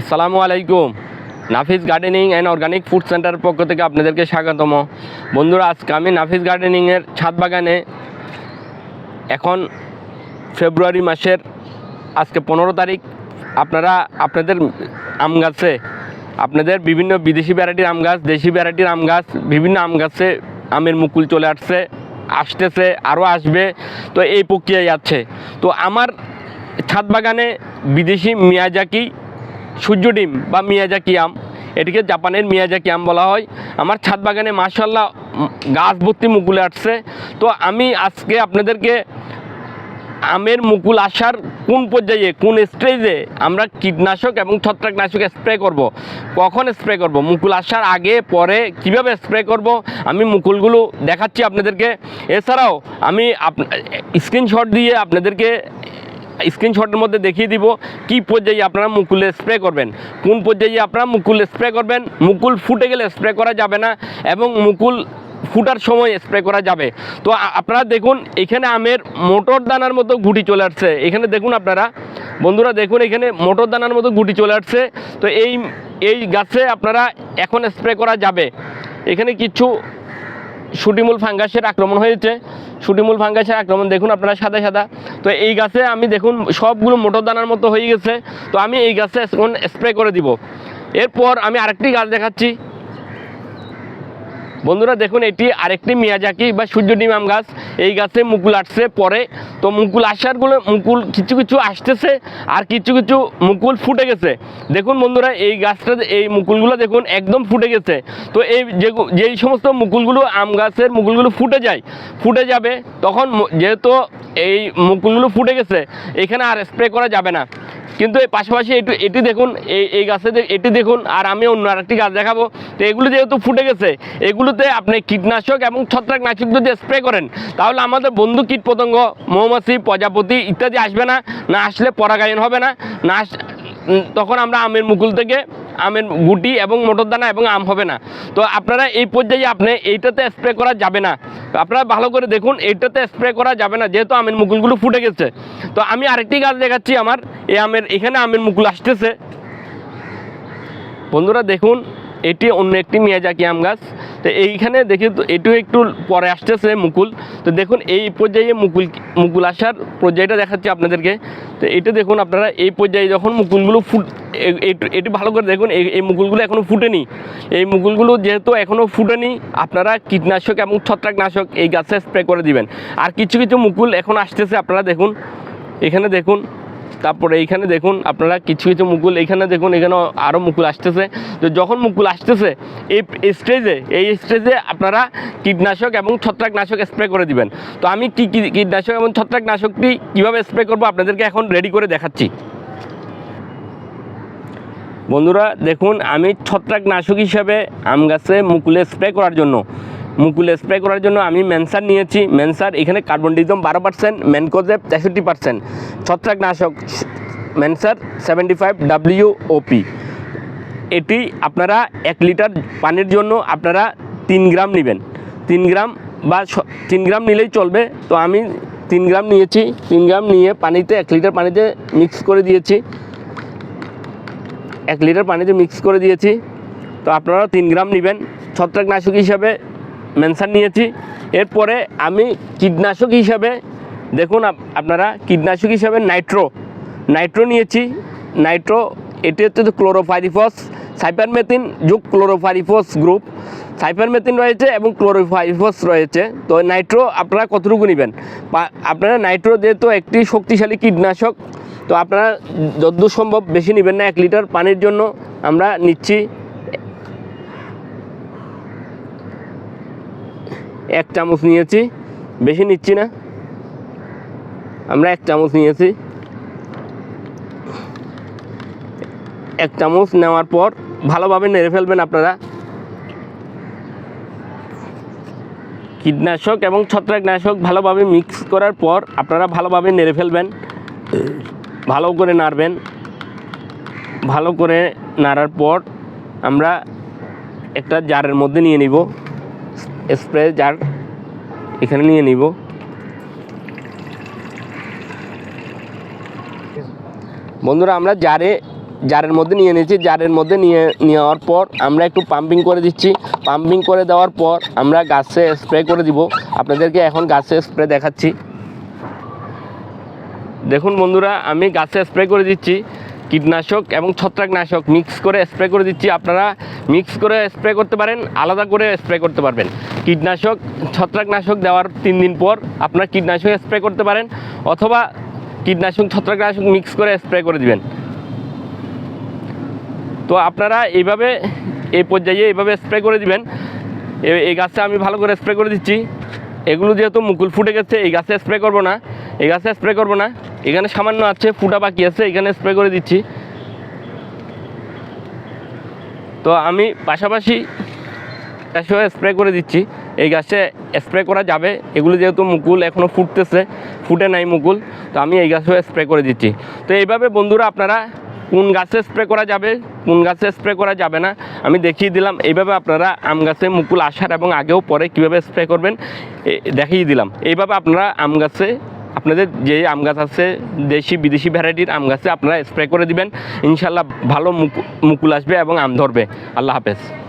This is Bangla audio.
আসসালামু আলাইকুম। Nafis gardening and organic food centre পক্ষ থেকে আপনাদেরকে স্বাগতম। বন্ধুরা, আজকে আমি নাফিস গার্ডেনিংয়ের ছাদ বাগানে এখন ফেব্রুয়ারি মাসের আজকে পনেরো তারিখ। আপনারা, আপনাদের আম গাছে, আপনাদের বিভিন্ন বিদেশি ভ্যারাইটির আম গাছ, দেশি ভ্যারাইটির আম গাছ, বিভিন্ন আম গাছে আমের মুকুল চলে আসছে, আসতেছে, আরও আসবে, তো এই প্রক্রিয়ায় যাচ্ছে তো আমার ছাদ বাগানে বিদেশি মিয়াজাকি সূর্য ডিম বা মিয়াজাকি আম এটিকে জাপানের মিয়াজাকি আম বলা হয় আমার ছাদ বাগানে মার্শাল্লাহ গাছ ভর্তি মুকুলে আসছে তো আমি আজকে আপনাদেরকে আমের মুকুল আসার কোন পর্যায়ে, কোন স্টেজে আমরা কীটনাশক এবং ছত্রাকনাশক স্প্রে করব। কখন স্প্রে করব, মুকুল আসার আগে, পরে কীভাবে স্প্রে করব, আমি মুকুলগুলো দেখাচ্ছি আপনাদেরকে এছাড়াও আমি আপ স্ক্রিনশট দিয়ে আপনাদেরকে স্ক্রিনশটের মধ্যে দেখিয়ে দিব কি পর্যায়ে আপনারা মুকুলে স্প্রে করবেন। কোন পর্যায়ে আপনারা মুকুল স্প্রে করবেন? মুকুল ফুটে গেলে স্প্রে করা যাবে না এবং মুকুল ফুটার সময় স্প্রে করা যাবে। তো আপনারা দেখুন, এখানে আমের মোটর দানার মতো গুটি চলে আসছে। এখানে দেখুন আপনারা, বন্ধুরা দেখুন, এখানে মোটর দানার মতো গুটি চলে আসছে। তো এই এই গাছে আপনারা এখন স্প্রে করা যাবে। এখানে কিছু শুটিমূল ফাঙ্গাসের আক্রমণ হয়েছে। শুটিমূল ফাঙ্গাসের আক্রমণ দেখুন আপনারা সাদা সাদা। তো এই গাছে আমি দেখুন সবগুলো মোটর দানার মতো হয়ে গেছে। তো আমি এই গাছে এখন স্প্রে করে দিব। এরপর আমি আরেকটি গাছ দেখাচ্ছি। বন্ধুরা দেখুন, এটি আরেকটি মিয়াজাকি বা সূর্যডিম আম গাছ। এই গাছে মুকুল আসছে পরে। তো মুকুল আসারগুলো মুকুল কিছু কিছু আসতেছে আর কিছু কিছু মুকুল ফুটে গেছে। দেখুন বন্ধুরা, এই গাছটা, এই মুকুলগুলো দেখুন একদম ফুটে গেছে। তো এই যে, যেই সমস্ত মুকুলগুলো, আম গাছের মুকুলগুলো ফুটে যায়, ফুটে যাবে, তখন যেহেতু এই মুকুলগুলো ফুটে গেছে, এখানে আর স্প্রে করা যাবে না। কিন্তু এই পাশাপাশি এটি এটি দেখুন, এই এই গাছে এটি দেখুন, আর আমি অন্য আরেকটি গাছ দেখাবো। তো এগুলো যেহেতু ফুটে গেছে, এগুলোতে আপনি কীটনাশক এবং ছত্রাকনাশক যদি স্প্রে করেন, তাহলে আমাদের বন্ধু কীট পতঙ্গ মৌমাছি, প্রজাপতি ইত্যাদি আসবে না না আসলে পরাগায়ন হবে না না তখন আমরা আমের মুকুল থেকে আমের গুটি এবং মোটর দানা এবং আম হবে না। তো আপনারা এই পর্যায়ে আপনি এইটাতে স্প্রে করা যাবে না। আপনারা ভালো করে দেখুন, এইটাতে স্প্রে করা যাবে না, যেহেতু আমের মুকুলগুলো ফুটে গেছে। তো আমি আরেকটি গাছ দেখাচ্ছি আমার, এই আমের, এখানে আমের মুকুল আসতেছে। বন্ধুরা দেখুন, এটি অন্য একটি মিয়াজাকি আম গাছ। তো এইখানে দেখি তো, এটিও একটু পরে আসতেছে মুকুল। তো দেখুন, এই পর্যায়ে মুকুল মুকুল আসার পর্যায়টা দেখাচ্ছি আপনাদেরকে। তো এটা দেখুন আপনারা, এই পর্যায়ে যখন মুকুলগুলো ফুট এটি ভালো করে দেখুন, এই মুকুলগুলো এখনও ফুটেনি। এই মুকুলগুলো যেহেতু এখনও ফুটেনি, আপনারা কীটনাশক এবং ছত্রাকনাশক এই গাছে স্প্রে করে দিবেন। আর কিছু কিছু মুকুল এখন আসতেছে, আপনারা দেখুন, এখানে দেখুন, তারপরে এইখানে দেখুন, আপনারা কিছু কিছু মুকুল এইখানে দেখুন এখানে আরও মুকুল আসতেছে। তো যখন মুকুল আসতেছে, এই স্টেজে এই স্টেজে আপনারা কীটনাশক এবং ছত্রাকনাশক স্প্রে করে দিবেন। তো আমি কী কীটনাশক এবং ছত্রাকনাশকটি কীভাবে স্প্রে করব আপনাদেরকে এখন রেডি করে দেখাচ্ছি। বন্ধুরা, দেখুন, আমি ছত্রাকনাশক হিসাবে আম গাছে মুকুলে স্প্রে করার জন্য। মুকুলে স্প্রে করার জন্য আমি ম্যানসার নিয়েছি। মেনসার এখানে কার্বন ডিজম বারো পার্সেন্ট ম্যানকোজেব তেষট্টি পার্সেন্ট ছত্রাকনাশক ম্যানসার সেভেন্টি ফাইভ ডাব্লিউ ওপি এটি আপনারা এক লিটার পানির জন্য আপনারা তিন গ্রাম নেবেন। তিন গ্রাম বা তিন গ্রাম নিলেই চলবে। তো আমি তিন গ্রাম নিয়েছি। তিন গ্রাম নিয়ে পানিতে, এক লিটার পানিতে মিক্স করে দিয়েছি। এক লিটার পানিতে মিক্স করে দিয়েছি, তো আপনারাও তিন গ্রাম নেবেন। ছত্রাকনাশক হিসাবে মেনশান নিয়েছি। এরপরে আমি কীটনাশক হিসাবে, দেখুন আপ- আপনারা, কীটনাশক হিসাবে নাইট্রো নাইট্রো নিয়েছি। নাইট্রো এটি হচ্ছে ক্লোরোফাইরিফস সাইপারমেথিন যুগ ক্লোরোফাইরিফস গ্রুপ সাইপারমেথিন রয়েছে এবং ক্লোরোফাইরিফস রয়েছে। তো নাইট্রো আপনারা কতটুকু নেবেন? আপনারা নাইট্রো যেহেতু একটি শক্তিশালী কীটনাশক, তো আপনারা যতদূর সম্ভব বেশি নেবেন না এক লিটার পানির জন্য। আমরা নিচ্ছি এক চামচ নিয়েছি, বেশি নিচ্ছি না। আমরা এক চামচ নিয়েছি। এক চামচ নেওয়ার পর ভালোভাবে নেড়ে ফেলবেন আপনারা। কীটনাশক এবং ছত্রাকনাশক ভালোভাবে মিক্স করার পর আপনারা ভালোভাবে নেড়ে ফেলবেন, ভালো করে নাড়বেন। ভালো করে নাড়ার পর আমরা একটা জারের মধ্যে নিয়ে নিব, স্প্রে জার এখানে নিয়ে নিব। বন্ধুরা, আমরা জারে জারের মধ্যে নিয়ে নিয়েছি। জারের মধ্যে নিয়ে নেওয়ার পর আমরা একটু পাম্পিং করে দিচ্ছি। পাম্পিং করে দেওয়ার পর আমরা গাছে স্প্রে করে দিব। আপনাদেরকে এখন গাছে স্প্রে দেখাচ্ছি। দেখুন বন্ধুরা, আমি গাছে স্প্রে করে দিচ্ছি। কীটনাশক এবং ছত্রাকনাশক মিক্স করে স্প্রে করে দিচ্ছি। আপনারা মিক্স করে স্প্রে করতে পারেন, আলাদা করে স্প্রে করতে পারবেন। কীটনাশক, ছত্রাকনাশক দেওয়ার তিন দিন পর আপনারা কীটনাশক স্প্রে করতে পারেন। অথবা কীটনাশক, ছত্রাকনাশক মিক্স করে স্প্রে করে দিবেন। তো আপনারা এইভাবে এই পর্যায়ে এইভাবে স্প্রে করে দিবেন। এই গাছটা আমি ভালো করে স্প্রে করে দিচ্ছি। এগুলো যেহেতু মুকুল ফুটে গেছে, এই গাছে স্প্রে করব না। এই গাছে স্প্রে করব না। এখানে সামান্য আছে, ফুটা বাকি আছে, এখানে স্প্রে করে দিচ্ছি। তো আমি পাশাপাশি স্প্রে করে দিচ্ছি। এই গাছে স্প্রে করা যাবে। এগুলো যেহেতু মুকুল এখনও ফুটতেছে, ফুটে নাই মুকুল, তো আমি এই গাছেও স্প্রে করে দিচ্ছি। তো এইভাবে বন্ধুরা আপনারা কোন গাছে স্প্রে করা যাবে, কোন গাছে স্প্রে করা যাবে না, আমি দেখিয়ে দিলাম। এইভাবে আপনারা আম গাছে মুকুল আসার এবং আগেও পরে কীভাবে স্প্রে করবেন দেখিয়ে দিলাম। এইভাবে আপনারা আম গাছে, আপনাদের যে আম গাছ আছে, দেশি, বিদেশি ভ্যারাইটির আম গাছে আপনারা স্প্রে করে দিবেন। ইনশাল্লাহ ভালো মুকু- মুকুল আসবে এবং আম ধরবে। আল্লাহ হাফেজ।